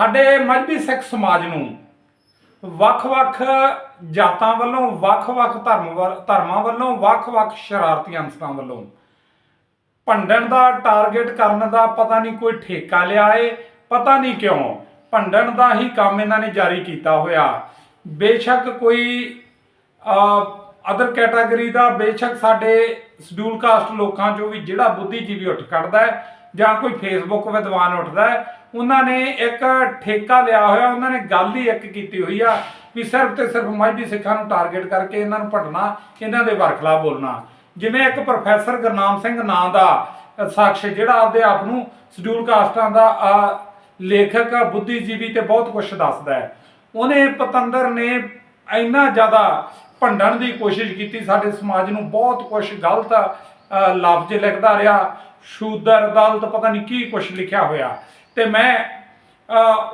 ਸਾਡੇ ਮਜਬੀ ਸਿੱਖ ਸਮਾਜ ਨੂੰ ਵੱਖ-ਵੱਖ ਜਾਤਾਂ ਵੱਲੋਂ ਵੱਖ-ਵੱਖ ਧਰਮ ਵੱਲ- ਧਰਮਾਂ ਵੱਲੋਂ ਵੱਖ-ਵੱਖ ਸ਼ਰਾਰਤੀ ਅੰਸਰਾਂ ਵੱਲੋਂ ਭੰਡਣ ਦਾ ਟਾਰਗੇਟ ਕਰਨ ਦਾ ਪਤਾ ਨਹੀਂ ਕੋਈ ਠੇਕਾ ਲਿਆ ਏ, ਪਤਾ ਨਹੀਂ ਕਿਉਂ ਭੰਡਣ ਦਾ ਹੀ ਕੰਮ ਇਹਨਾਂ ਨੇ ਜਾਰੀ ਕੀਤਾ ਹੋਇਆ। ਬੇਸ਼ੱਕ ਕੋਈ ਅਦਰ ਕੈਟਾਗਰੀ ਦਾ ਬੇਸ਼ੱਕ ਸਾਡੇ ਸ਼ਡਿਊਲ ਕਾਸਟ ਲੋਕਾਂ ਚੋਂ ਵੀ ਜਿਹੜਾ ਬੁੱਧੀਜੀਵੀ ਉੱਠ ਖੜਦਾ ਹੈ ਜਾਂ ਕੋਈ ਫੇਸਬੁੱਕ ਵਿਦਵਾਨ ਉੱਠਦਾ ਹੈ ਉਹਨਾਂ ਨੇ ਇੱਕ ਠੇਕਾ ਲਿਆ ਹੋਇਆ ਉਹਨਾਂ ਨੇ ਗੱਲ ਹੀ ਇੱਕ ਕੀਤੀ ਹੋਈ ਆ ਵੀ ਸਿਰਫ ਤੇ ਸਿਰਫ ਮਾਝੀ ਸਿੱਖਾਂ ਨੂੰ ਟਾਰਗੇਟ ਕਰਕੇ ਇਹਨਾਂ ਨੂੰ ਭਟਣਾ ਇਹਨਾਂ ਦੇ ਵਰਖਲਾ ਬੋਲਣਾ। ਜਿਵੇਂ ਇੱਕ ਪ੍ਰੋਫੈਸਰ ਗੁਰਨਾਮ ਸਿੰਘ ਨਾਂ ਦਾ ਅ, ਸ਼ਖਸ ਜਿਹੜਾ ਆਪਦੇ ਆਪ ਨੂੰ ਸ਼ਡਿਊਲ ਕਾਸਟਾਂ ਦਾ ਲੇਖਕ ਬੁੱਧੀਜੀਵੀ ਤੇ ਬਹੁਤ ਕੁਝ ਦੱਸਦਾ ਹੈ। ਉਹਨੇ ਪਤੰਦਰ ਨੇ ਇੰਨਾ ਜ਼ਿਆਦਾ ਭੰਡਣ ਦੀ ਕੋਸ਼ਿਸ਼ ਕੀਤੀ ਸਾਡੇ ਸਮਾਜ ਨੂੰ ਬਹੁਤ ਕੁਝ ਗਲਤ ਅ, ਲਫ਼ਜ਼ ਲਿਖਦਾ ਰਿਹਾ। ਸ਼ੂਦਰ ਅਦਾਲਤ ਪਤਾ ਨਹੀਂ ਕੀ ਕੁਝ ਲਿਖਿਆ ਹੋਇਆ। ਤੇ ਮੈਂ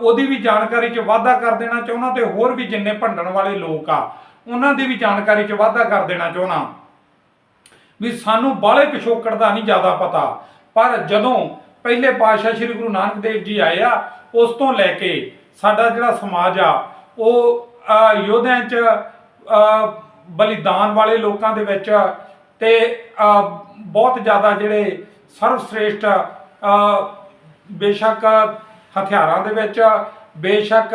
ਉਹਦੀ ਵੀ ਜਾਣਕਾਰੀ 'ਚ ਵਾਧਾ ਕਰ ਦੇਣਾ ਚਾਹੁੰਦਾ ਤੇ ਹੋਰ ਵੀ ਜਿੰਨੇ ਭੰਡਣ ਵਾਲੇ ਲੋਕ ਆ, ਉਹਨਾਂ ਦੀ ਵੀ ਜਾਣਕਾਰੀ 'ਚ ਵਾਧਾ ਕਰ ਦੇਣਾ ਚਾਹੁੰਦਾ। ਵੀ ਸਾਨੂੰ ਬਾਲੇ ਪਿਛੋਕੜ ਦਾ ਨਹੀਂ ਜ਼ਿਆਦਾ ਪਤਾ। ਪਰ ਜਦੋਂ ਪਹਿਲੇ ਪਾਤਸ਼ਾਹ ਸ੍ਰੀ ਗੁਰੂ ਨਾਨਕ ਦੇਵ ਜੀ ਆਏ ਆ, ਉਸ ਤੋਂ ਲੈ ਕੇ ਸਾਡਾ ਜਿਹੜਾ ਸਮਾਜ ਆ, ਉਹ ਯੋਧਿਆਂ 'ਚ ਬਲੀਦਾਨ ਵਾਲੇ ਲੋਕਾਂ ਦੇ ਵਿੱਚ ਤੇ ਬਹੁਤ ਜ਼ਿਆਦਾ ਜਿਹੜੇ ਸਰਵਸ਼੍ਰੇਸ਼ਟ ਅ, ਬੇਸ਼ੱਕ ਹਥਿਆਰਾਂ ਦੇ ਵਿੱਚ ਬੇਸ਼ੱਕ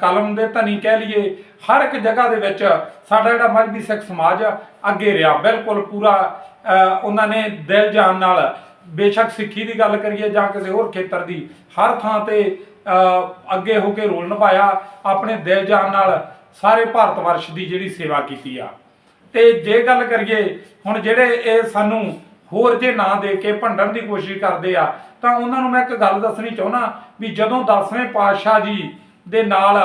ਕਲਮ ਦੇ ਧਨੀ ਕਹਿ ਲਈਏ ਹਰ ਇੱਕ ਜਗ੍ਹਾ ਦੇ ਵਿੱਚ ਸਾਡਾ ਜਿਹੜਾ ਮਜਬੀ ਸਿੱਖ ਸਮਾਜ ਅੱਗੇ ਰਿਹਾ ਬਿਲਕੁਲ ਪੂਰਾ ਉਹਨਾਂ ਨੇ ਦਿਲ ਜਾਨ ਨਾਲ ਬੇਸ਼ੱਕ ਸਿੱਖੀ ਦੀ ਗੱਲ ਕਰੀਏ ਜਾਂ ਕਿਸੇ ਹੋਰ ਖੇਤਰ ਦੀ ਹਰ ਥਾਂ ਤੇ ਅੱਗੇ ਹੋ ਕੇ ਰੋਲ ਨਿਭਾਇਆ ਆਪਣੇ ਦਿਲ ਜਾਨ ਨਾਲ ਸਾਰੇ ਭਾਰਤ ਵਰਸ਼ ਦੀ ਜਿਹੜੀ ਸੇਵਾ ਕੀਤੀ ਆ। ਤੇ ਜੇ ਗੱਲ ਕਰੀਏ ਹੁਣ ਜਿਹੜੇ ਇਹ ਸਾਨੂੰ ਹੋਰ ਜੇ ਨਾਂ ਦੇ ਕੇ ਭੰਡਣ ਦੀ ਕੋਸ਼ਿਸ਼ ਕਰਦੇ ਆ, ਤਾਂ ਉਹਨਾਂ ਨੂੰ ਮੈਂ ਇੱਕ ਗੱਲ ਦੱਸਣੀ ਚਾਹੁੰਦਾ ਵੀ ਜਦੋਂ 10ਵੇਂ ਪਾਤਸ਼ਾਹ ਜੀ ਦੇ ਨਾਲ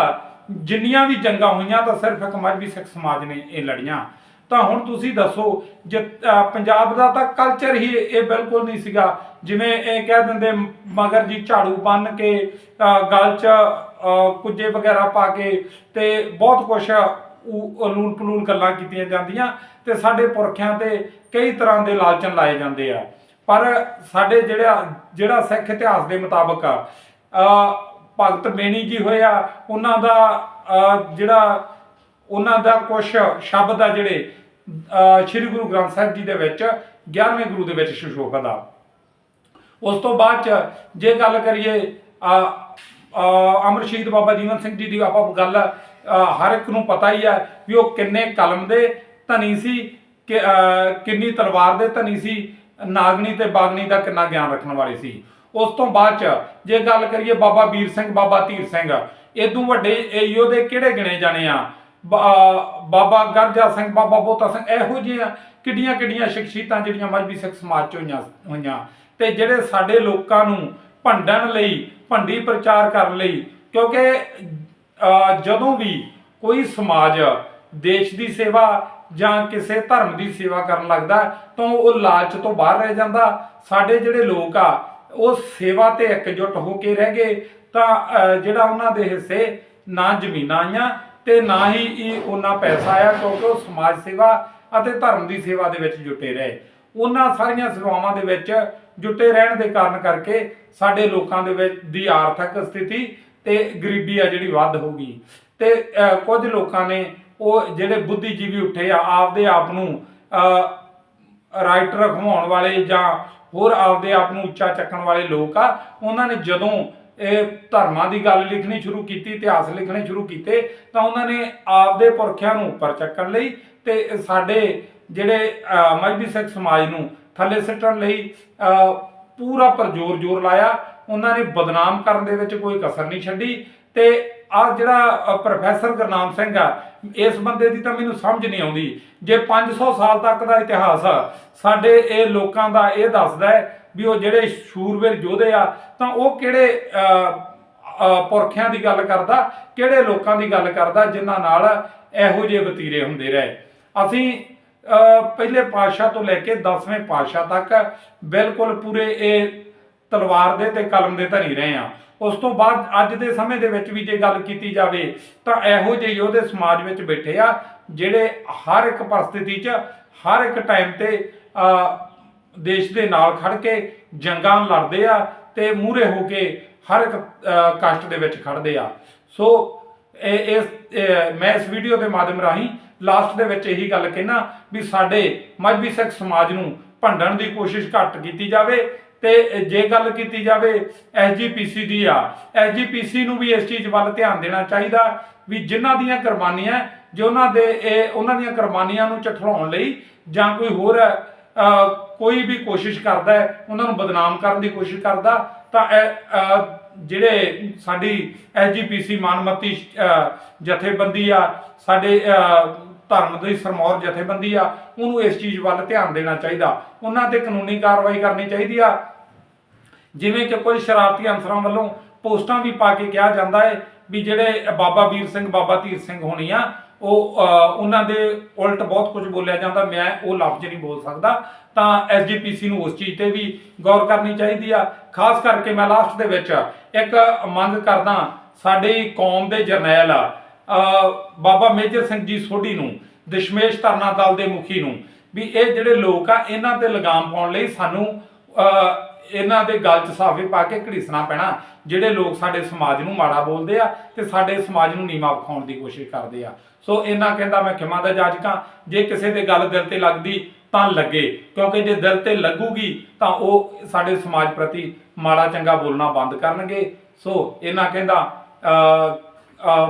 ਜਿੰਨੀਆਂ ਵੀ ਜੰਗਾਂ ਹੋਈਆਂ, ਤਾਂ ਸਿਰਫ ਇੱਕ ਮਜਬੀ ਸਿੱਖ ਸਮਾਜ ਨੇ ਇਹ ਲੜੀਆਂ। ਤਾਂ ਹੁਣ ਤੁਸੀਂ ਦੱਸੋ ਜੇ ਪੰਜਾਬ ਦਾ ਤਾਂ ਕਲਚਰ ਹੀ ਇਹ ਬਿਲਕੁਲ ਨਹੀਂ ਸੀਗਾ। ਜਿਵੇਂ ਇਹ ਕਹਿ ਦਿੰਦੇ, ਮਗਰ ਜੀ ਝਾੜੂ ਬੰਨ ਕੇ ਗਲ 'ਚ ਕੁੱਜੇ ਵਗੈਰਾ ਪਾ ਕੇ ਤੇ ਬਹੁਤ ਕੁਝ ਅਲੂਲ ਪਲੂਲ ਗੱਲਾਂ ਕੀਤੀਆਂ ਜਾਂਦੀਆਂ ਤੇ ਸਾਡੇ ਪੁਰਖਿਆਂ ਤੇ ਕਈ ਤਰ੍ਹਾਂ ਦੇ ਲਾਲਚਨ ਲਾਏ ਜਾਂਦੇ ਆ। ਪਰ ਸਾਡੇ ਜਿਹੜਾ ਜਿਹੜਾ ਸਿੱਖ ਇਤਿਹਾਸ ਦੇ ਮੁਤਾਬਕ ਅ, ਭਗਤ ਮੇਣੀ ਜੀ ਹੋਇਆ ਉਹਨਾਂ ਦਾ ਜਿਹੜਾ ਉਹਨਾਂ ਦਾ ਕੁਝ ਸ਼ਬਦ ਆ ਜਿਹੜੇ ਸ੍ਰੀ ਗੁਰੂ ਗ੍ਰੰਥ ਸਾਹਿਬ ਜੀ ਦੇ ਵਿੱਚ 11ਵੇਂ ਗੁਰੂ ਦੇ ਵਿੱਚ ਸ਼ਸ਼ੋਕਤ ਆ। ਉਸ ਤੋਂ ਬਾਅਦ ਚ ਜੇ ਗੱਲ ਕਰੀਏ ਅ, ਅਮਰ ਸ਼ਹੀਦ ਬਾਬਾ ਜੀਵਨ ਸਿੰਘ ਜੀ ਦੀ ਆਪਾਂ ਗੱਲ ਹਰ ਇੱਕ ਨੂੰ ਪਤਾ ਹੀ ਹੈ ਵੀ ਉਹ ਕਿੰਨੇ ਕਲਮ ਦੇ ਧਨੀ ਸੀ, ਕਿ ਕਿੰਨੀ ਤਲਵਾਰ ਦੇ ਧਨੀ ਸੀ ਨਾਗਣੀ ਤੇ ਬਾਗਣੀ ਦਾ ਕਿੰਨਾ ਗਿਆਨ ਰੱਖਣ ਵਾਲੇ ਸੀ। ਉਸ ਤੋਂ ਬਾਅਦ ਚ ਜੇ ਗੱਲ ਕਰੀਏ ਬਾਬਾ ਵੀਰ ਸਿੰਘ, ਬਾਬਾ ਧੀਰ ਸਿੰਘ ਇਦੋਂ ਵੱਡੇ ਇਹ ਦੇ ਕਿਹੜੇ ਗਿਣੇ ਜਾਣੇ ਆ? ਬ- ਬਾਬਾ ਗਰਜਾ ਸਿੰਘ, ਬਾਬਾ ਬੋਤਾ ਸਿੰਘ, ਇਹੋ ਜਿਹੀਆਂ ਕਿੱਡੀਆਂ ਕਿੱਡੀਆਂ ਸ਼ਖਸੀਅਤਾਂ ਜਿਹੜੀਆਂ ਮਜਬੀ ਸਿੱਖ ਸਮਾਜ ਚ ਹੋਈਆਂ ਹੋਈਆਂ। ਤੇ ਜਿਹੜੇ ਸਾਡੇ ਲੋਕਾਂ ਨੂੰ ਭੰਡਣ ਲਈ, ਭੰਡੀ ਪ੍ਰਚਾਰ ਕਰਨ ਲਈ, ਕਿਉਂਕਿ ਜਦੋਂ ਵੀ ਕੋਈ ਸਮਾਜ, ਦੇਸ਼ ਦੀ ਸੇਵਾ ਜਾਂ ਕਿਸੇ ਧਰਮ ਦੀ ਸੇਵਾ ਕਰਨ ਲੱਗਦਾ ਤਾਂ ਉਹ ਲਾਲਚ ਤੋਂ ਬਾਹਰ ਰਹਿ ਜਾਂਦਾ। ਸਾਡੇ ਜਿਹੜੇ ਲੋਕ ਆ, ਉਹ ਸੇਵਾ ਤੇ ਇਕਜੁੱਟ ਹੋ ਕੇ ਰਹਿ ਗਏ, ਤਾਂ ਜਿਹੜਾ ਉਹਨਾਂ ਦੇ ਹਿੱਸੇ ਨਾ ਜ਼ਮੀਨਾਂ ਆਈਆਂ ਤੇ ਨਾ ਹੀ ਇਹ ਉਹਨਾਂ ਪੈਸਾ ਆਇਆ, ਕਿਉਂਕਿ ਉਹ ਸਮਾਜ ਸੇਵਾ ਅਤੇ ਧਰਮ ਦੀ ਸੇਵਾ ਦੇ ਵਿੱਚ ਜੁਟੇ ਰਹੇ। ਉਹਨਾਂ ਸਾਰੀਆਂ ਸੇਵਾਵਾਂ ਦੇ ਵਿੱਚ ਜੁਟੇ ਰਹਿਣ ਦੇ ਕਾਰਨ ਕਰਕੇ ਸਾਡੇ ਲੋਕਾਂ ਦੇ ਵਿੱਚ ਦੀ ਆਰਥਿਕ ਸਥਿਤੀ ਤੇ ਗਰੀਬੀ ਆ ਜਿਹੜੀ ਵੱਧ ਹੋ ਗਈ ਤੇ ਅਹ, ਕੁਝ ਲੋਕਾਂ ਨੇ ਉਹ ਜਿਹੜੇ ਬੁੱਧੀਜੀਵੀ ਉੱਠੇ ਆ ਆਪਦੇ ਆਪ ਨੂੰ ਰਾਈਟਰ ਖਵਾਉਣ ਵਾਲੇ ਜਾਂ ਹੋਰ ਆਪਦੇ ਆਪ ਨੂੰ ਉੱਚਾ ਚੱਕਣ ਵਾਲੇ ਲੋਕ ਆ ਉਹਨਾਂ ਨੇ ਜਦੋਂ ਇਹ ਧਰਮਾਂ ਦੀ ਗੱਲ ਲਿਖਣੀ ਸ਼ੁਰੂ ਕੀਤੀ ਇਤਿਹਾਸ ਲਿਖਣੇ ਸ਼ੁਰੂ ਕੀਤੇ ਤਾਂ ਉਹਨਾਂ ਨੇ ਆਪਦੇ ਪੁਰਖਿਆਂ ਨੂੰ ਉੱਪਰ ਚੱਕਣ ਲਈ ਤੇ ਸਾਡੇ ਜਿਹੜੇ ਅਹ, ਮਜਬੀ ਸਿੱਖ ਸਮਾਜ ਨੂੰ ਥੱਲੇ ਸਿੱਟਣ ਲਈ ਅਹ, ਪੂਰਾ ਪਰਜੋਰ ਜੋਰ ਲਾਇਆ ਉਹਨਾਂ ਨੇ ਬਦਨਾਮ ਕਰਨ ਦੇ ਵਿੱਚ ਕੋਈ ਕਸਰ ਨਹੀਂ ਛੱਡੀ ਤੇ ਆ ਜਿਹੜਾ ਪ੍ਰੋਫੈਸਰ ਗੁਰਨਾਮ ਸਿੰਘ ਆ, ਇਸ ਬੰਦੇ ਦੀ ਤਾਂ ਮੈਨੂੰ ਸਮਝ ਨਹੀਂ ਆਉਂਦੀ। ਜੇ 500 ਸਾਲ ਤੱਕ ਦਾ ਇਤਿਹਾਸ ਆ, ਸਾਡੇ ਇਹ ਲੋਕਾਂ ਦਾ ਇਹ ਦੱਸਦਾ ਹੈ ਵੀ ਉਹ ਜਿਹੜੇ ਸ਼ੂਰਵੀਰ ਯੋਧੇ ਆ, ਤਾਂ ਉਹ ਕਿਹੜੇ ਪੁਰਖਿਆਂ ਦੀ ਗੱਲ ਕਰਦਾ, ਕਿਹੜੇ ਲੋਕਾਂ ਦੀ ਗੱਲ ਕਰਦਾ, ਜਿਨ੍ਹਾਂ ਨਾਲ ਇਹੋ ਜਿਹੇ ਵਤੀਰੇ ਹੁੰਦੇ ਰਹੇ। ਅਸੀਂ ਪਹਿਲੇ ਪਾਤਸ਼ਾਹ ਤੋਂ ਲੈ ਕੇ 10ਵੇਂ ਪਾਤਸ਼ਾਹ ਤੱਕ ਬਿਲਕੁਲ ਪੂਰੇ ਇਹ ਤਲਵਾਰ ਦੇ ਤੇ ਕਲਮ ਦੇ ਧਨੀ ਰਹੇ ਆ ਉਸ ਤੋਂ ਬਾਅਦ ਅੱਜ ਦੇ ਸਮੇਂ ਦੇ ਵਿੱਚ ਵੀ ਜੇ ਗੱਲ ਕੀਤੀ ਜਾਵੇ ਤਾਂ ਇਹੋ ਜਿਹੇ ਯੋਧੇ ਸਮਾਜ ਵਿੱਚ ਬੈਠੇ ਆ, ਜਿਹੜੇ ਹਰ ਇੱਕ ਪਰਿਸਥਿਤੀ 'ਚ, ਹਰ ਇੱਕ ਟਾਈਮ ਤੇ ਦੇਸ਼ ਦੇ ਨਾਲ ਖੜ ਕੇ ਜੰਗਾਂ ਲੜਦੇ ਆ ਤੇ ਮੂਹਰੇ ਹੋ ਕੇ ਹਰ ਇੱਕ ਕਸ਼ਟ ਦੇ ਵਿੱਚ ਖੜਦੇ ਆ। ਸੋ, ਇਹ, ਇਸ ਮੈਂ ਇਸ ਵੀਡੀਓ ਦੇ ਮਾਧਿਅਮ ਰਾਹੀਂ ਲਾਸਟ ਦੇ ਵਿੱਚ ਇਹੀ ਗੱਲ ਕਹਿਣਾ ਵੀ ਸਾਡੇ ਮਜਬੀ ਸਿੱਖ ਸਮਾਜ ਨੂੰ ਭੰਡਣ ਦੀ ਕੋਸ਼ਿਸ਼ ਘੱਟ ਕੀਤੀ ਜਾਵੇ ਤੇ ਜੇ ਗੱਲ ਕੀਤੀ ਜਾਵੇ ਐਸਜੀਪੀਸੀ ਦੀ ਆ ਐਸਜੀਪੀਸੀ ਨੂੰ ਵੀ ਇਸ ਚੀਜ਼ ਵੱਲ ਧਿਆਨ ਦੇਣਾ ਚਾਹੀਦਾ ਵੀ ਜਿਨ੍ਹਾਂ ਦੀਆਂ ਕੁਰਬਾਨੀਆਂ ਜੇ ਉਹਨਾਂ ਦੇ ਇਹ ਉਹਨਾਂ ਦੀਆਂ ਕੁਰਬਾਨੀਆਂ ਨੂੰ ਚਠਲਾਉਣ ਲਈ ਜਾਂ ਕੋਈ ਹੋਰ ਕੋਈ ਵੀ ਕੋਸ਼ਿਸ਼ ਕਰਦਾ ਹੈ ਉਹਨਾਂ ਨੂੰ ਬਦਨਾਮ ਕਰਨ ਦੀ ਕੋਸ਼ਿਸ਼ ਕਰਦਾ ਤਾਂ ਇਹ, ਅਹ, ਜਿਹੜੇ ਸਾਡੀ ਐਸਜੀਪੀਸੀ ਮਾਨਮਤੀ ਜਥੇਬੰਦੀ ਆ ਸਾਡੇ ਧਰਮ ਦੀ ਸਰਮੌਰ ਜਥੇਬੰਦੀ ਆ, ਉਹਨੂੰ ਇਸ ਚੀਜ਼ ਵੱਲ ਧਿਆਨ ਦੇਣਾ ਚਾਹੀਦਾ। ਉਹਨਾਂ ਤੇ ਕਾਨੂੰਨੀ ਕਾਰਵਾਈ ਕਰਨੀ ਚਾਹੀਦੀ ਆ। ਜਿਵੇਂ ਕਿ ਕੁਝ ਸ਼ਰਾਰਤੀ ਅਨਸਰਾਂ ਵੱਲੋਂ ਪੋਸਟਾਂ ਵੀ ਪਾ ਕੇ ਕਿਹਾ ਜਾਂਦਾ ਹੈ ਵੀ ਜਿਹੜੇ ਬਾਬਾ ਵੀਰ ਸਿੰਘ, ਬਾਬਾ ਧੀਰ ਸਿੰਘ ਹੋਣੀ ਆ, ਉਹ ਉਹਨਾਂ ਦੇ ਉਲਟ ਬਹੁਤ ਕੁਝ ਬੋਲਿਆ ਜਾਂਦਾ, ਮੈਂ ਉਹ ਲਫ਼ਜ਼ ਨਹੀਂ ਬੋਲ ਸਕਦਾ। ਤਾਂ ਐਸਜੀਪੀਸੀ ਨੂੰ ਉਸ ਚੀਜ਼ ਤੇ ਵੀ ਗੌਰ ਕਰਨੀ ਚਾਹੀਦੀ ਆ। ਖਾਸ ਕਰਕੇ ਮੈਂ ਲਾਸਟ ਦੇ ਵਿੱਚ ਇੱਕ ਮੰਗ ਕਰਦਾ, ਸਾਡੀ ਕੌਮ ਦੇ ਜਰਨੈਲ ਆ ਬਾਬਾ ਮੇਜਰ ਸਿੰਘ ਜੀ ਸੋਢੀ ਨੂੰ ਦਸ਼ਮੇਸ਼ ਧਰਨਾ ਦਲ ਦੇ ਮੁਖੀ ਨੂੰ ਵੀ ਇਹ ਜਿਹੜੇ ਲੋਕ ਆ ਇਹਨਾਂ ਤੇ ਲਗਾਮ ਪਾਉਣ ਲਈ ਸਾਨੂੰ ਇਹਨਾਂ ਦੇ ਗੱਲ 'ਚ ਸਾਫੇ ਪਾ ਕੇ ਘੜੀਸਣਾ ਪੈਣਾ ਜਿਹੜੇ ਲੋਕ ਸਾਡੇ ਸਮਾਜ ਨੂੰ ਮਾੜਾ ਬੋਲਦੇ ਆ ਤੇ ਸਾਡੇ ਸਮਾਜ ਨੂੰ ਨੀਵਾ ਵਿਖਾਉਣ ਦੀ ਕੋਸ਼ਿਸ਼ ਕਰਦੇ ਆ। ਸੋ ਇਹਨਾਂ ਕਹਿੰਦਾ ਮੈਂ ਖਿਮਾ ਦਾ ਜਾਜਕਾਂ ਜੇ ਕਿਸੇ ਦੇ ਗੱਲ ਦਿਲ ਤੇ ਲੱਗਦੀ ਤਾਂ ਲੱਗੇ ਕਿਉਂਕਿ ਜੇ ਦਿਲ ਤੇ ਲੱਗੂਗੀ ਤਾਂ ਉਹ ਸਾਡੇ ਸਮਾਜ ਪ੍ਰਤੀ ਮਾੜਾ ਚੰਗਾ ਬੋਲਣਾ ਬੰਦ ਕਰਨਗੇ। ਸੋ ਇਹਨਾਂ ਕਹਿੰਦਾ ਅਹ,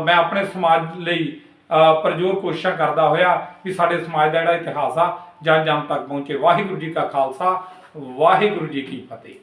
ਮੈਂ ਆਪਣੇ ਸਮਾਜ ਲਈ ਪਰਜ਼ੋਰ ਕੋਸ਼ਿਸ਼ਾਂ ਕਰਦਾ ਹੋਇਆ ਵੀ ਸਾਡੇ ਸਮਾਜ ਦਾ ਜਿਹੜਾ ਇਤਿਹਾਸ ਆ, ਜਨ ਜਨ ਤੱਕ ਪਹੁੰਚੇ। ਵਾਹਿਗੁਰੂ ਜੀ ਕਾ ਖਾਲਸਾ, ਵਾਹਿਗੁਰੂ ਜੀ ਕੀ ਫਤਿਹ।